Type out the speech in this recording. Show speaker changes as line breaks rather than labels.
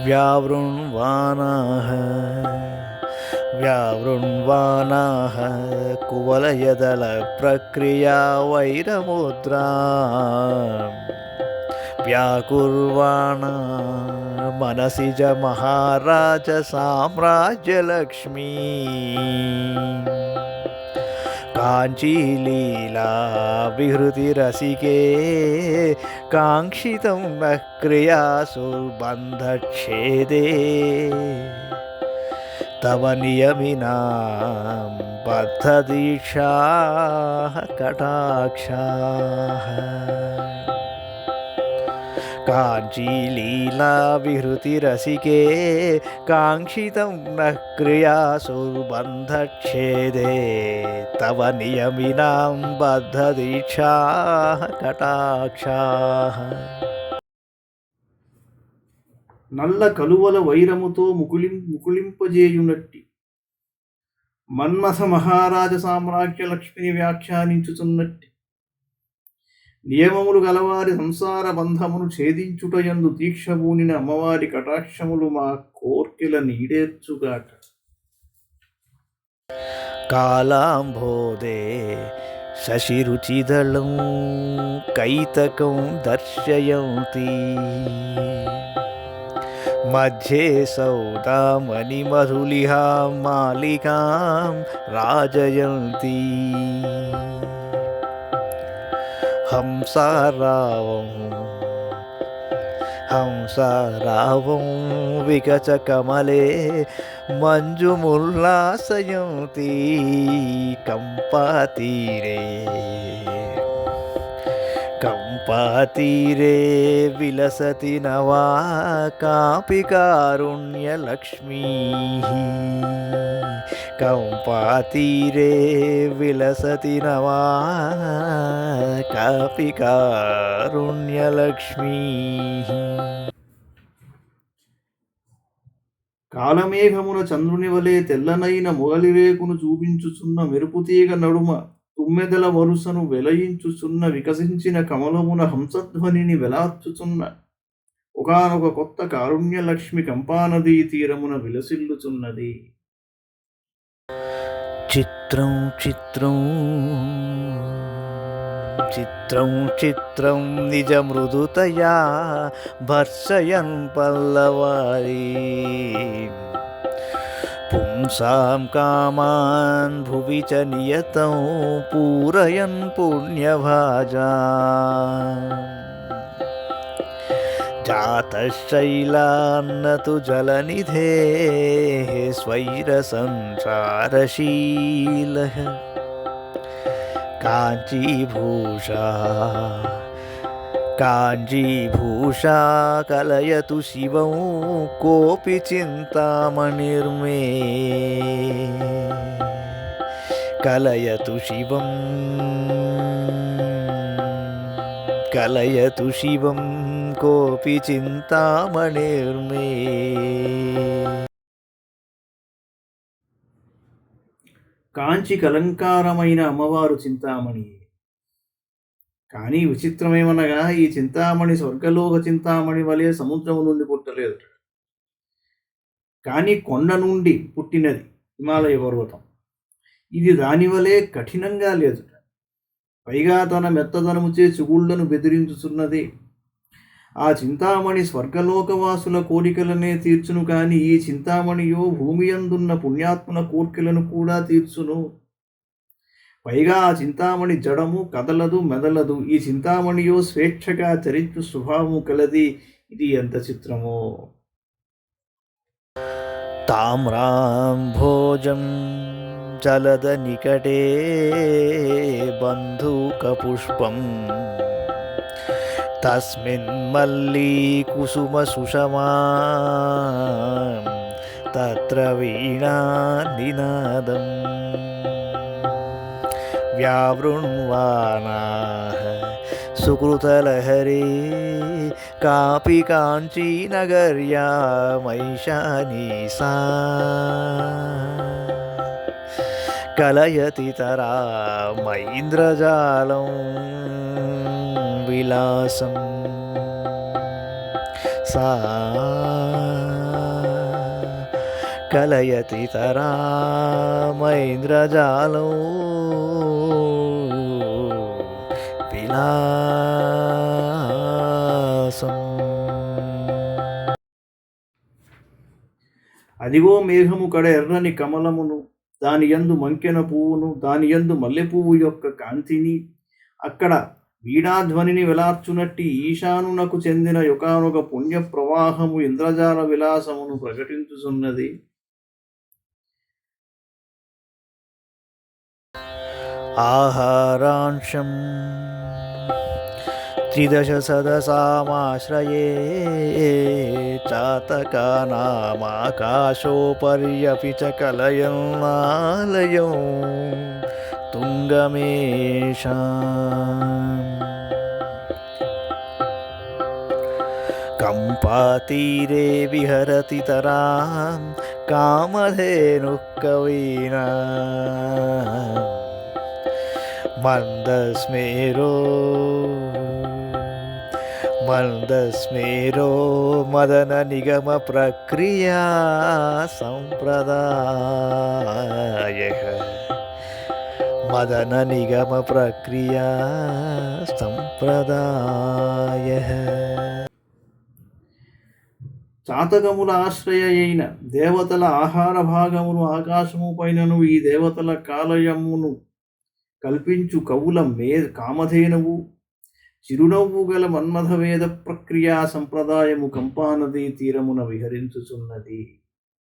व्यावृण्वानाः व्यावृण्वानाः कुवलयदलप्रक्रिया वैरमुद्रा व्याकुर्वाणा मनसि च महाराज साम्राज्यलक्ष्मी काञ्चीलीला विहृतिरसिके काङ्क्षितं नः क्रियासुर्बन्धच्छेदे तव नियमिनां बद्धदीक्षाः कटाक्षाः काञ्चीलीला विहृतिरसिके काङ्क्षितं नः क्रियासुर्बन्धच्छेदे तव नियमिनां बद्धदीक्षाः कटाक्षाः
నల్ల కలువల వైరముతో ముకులిం ముకుళింపజేయునట్టి మన్మథ మహారాజ సామ్రాజ్య లక్ష్మిని వ్యాఖ్యానించుచున్నట్టి నియమములు గలవారి సంసార బంధమును ఛేదించుటయందు తీక్షమూనిన అమ్మవారి కటాక్షములు మా కోర్కెల నీడేర్చుగాట
కాలాంబోదే శశిరుచిదళం కైతకం దర్శయంతి. మధ్యే సౌదామణిమధులిహా మాలికాం రాజయంతి. హంసారావం. హంసారావం విగచ కమలే మంజుముల్లాసయంతి కంపాతీరే పాతీరే విలసతి నవా కాపి కారుణ్యలక్ష్మీ కంపాతీరే విలసతి నవా కాపి కారుణ్యలక్ష్మీ
కాలమేఘమున చంద్రుని వలె తెల్లనైన మొగలిరేకును చూపించుచున్న మెరుపుతీగ నడుమ తుమ్మెదల వరుసను వెలయించుచున్న వికసించిన కమలమున హంసధ్వనిని వెలార్చుచున్న ఒకానొక కొత్త కారుణ్యలక్ష్మి కంపానదీ తీరమున విలసిల్లుచున్నది.
చిత్రం చిత్రం చిత్రం చిత్రం నిజ మృదుతయా భర్షయన్ పల్లవారి. पुंसां कामान् भुवि च नियतं पूरयन् पुण्यभाजा जातशैलान्न तु जलनिधेः स्वैरसंसारशीलः। काञ्चीभूषा కాజీభూషా కలయతు శివం కోపి చింతమణిర్మే కలయతు శివం కలయతు శివం కోపి చింతమణిర్మే
కాంచి కలంకారమైన అమ్మవారు చింతామణి కానీ విచిత్రమేమనగా ఈ చింతామణి స్వర్గలోక చింతామణి వలె సముద్రము నుండి పుట్టలేదు. కానీ కొండ నుండి పుట్టినది హిమాలయ పర్వతం. ఇది దానివలే కఠినంగా లేదు. పైగా తన మెత్తదనముచే చిగుళ్ళను బెదిరించుచున్నది. ఆ చింతామణి స్వర్గలోకవాసుల కోరికలనే తీర్చును కానీ ఈ చింతామణియో భూమి అందున్న పుణ్యాత్ముల కోర్కెలను కూడా తీర్చును. పైగా ఆ చింతామణి జడము కదలదు మెదలదు. ఈ చింతామణియో స్వేచ్ఛగా చరిత్ర స్వభావము కలది. ఇది ఎంత చిత్రమో.
తామ్రాంభోజం చలద నికటే బంధూకపుష్పం. తస్మిన్ మల్లీ కుసుమ సుషమా. తత్ర వీణా నినాదం. व्यावृण्वानाः सुकृतलहरे कापि काञ्चीनगर्या मैशानी सा। कलयति तरामैन्द्रजालं विलासम् सा కలయతితరామైంద్రజాలం విలాసం.
అదిగో మేఘము కడ ఎర్రని కమలమును దాని యందు మంకెన పువ్వును దాని యందు మల్లె పువ్వు యొక్క కాంతిని అక్కడ వీడాధ్వనిని వెలార్చునట్టి ఈశానునకు చెందిన యొకానొక పుణ్య ప్రవాహము ఇంద్రజాల విలాసమును ప్రకటించుచున్నది.
आहारांशम् त्रिदशसदसामाश्रये चातकानामाकाशोपर्यपि च कलयन्नालयौ मालयं तुङ्गमेषा कम्पातीरे विहरति तरां कामधेनुः कवीना కవీనా మందస్మేరో మందస్మేరో మదన నిగమ ప్రక్రియ సంప్రదాయ. మదన నిగమ ప్రక్రియ సంప్రదాయ.
చాతకముల ఆశ్రయ అయిన దేవతల ఆహార భాగమును ఆకాశము పైనను ఈ దేవతల కాలయమును కల్పించు కవుల మే కామధేనువు. చిరునవ్వు గల మన్మథవేద ప్రక్రియా సంప్రదాయము కంపానదీ తీరమున విహరించుచున్నది.